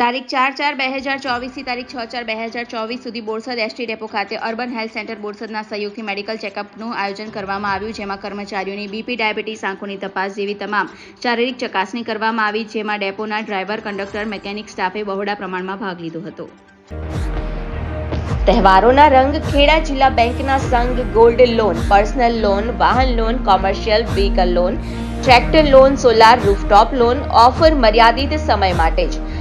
તારીખ ચાર ચાર બે હજાર ચોવીસથી તારીખ છ ચાર બે હજાર ચોવીસ સુધી બોરસદ એસટી ડેપો ખાતે અર્બન હેલ્થ સેન્ટર બોરસદના સહયોગથી મેડિકલ ચેકઅપનું આયોજન કરવામાં આવ્યું, જેમાં કર્મચારીઓની બીપી, ડાયાબિટીસ, આંખોની તપાસ જેવી તમામ શારીરિક ચકાસણી કરવામાં આવી, જેમાં ડેપોના ડ્રાઈવર, કંડક્ટર, મેકેનિક સ્ટાફે બહોળા પ્રમાણમાં ભાગ લીધો હતો. તહેવારોના રંગ ખેડા જિલ્લા બેંકના સંઘ ગોલ્ડ લોન, પર્સનલ લોન, વાહન loan, commercial vehicle loan, tractor loan, solar rooftop loan, offer મર્યાદિત સમય માટે જ.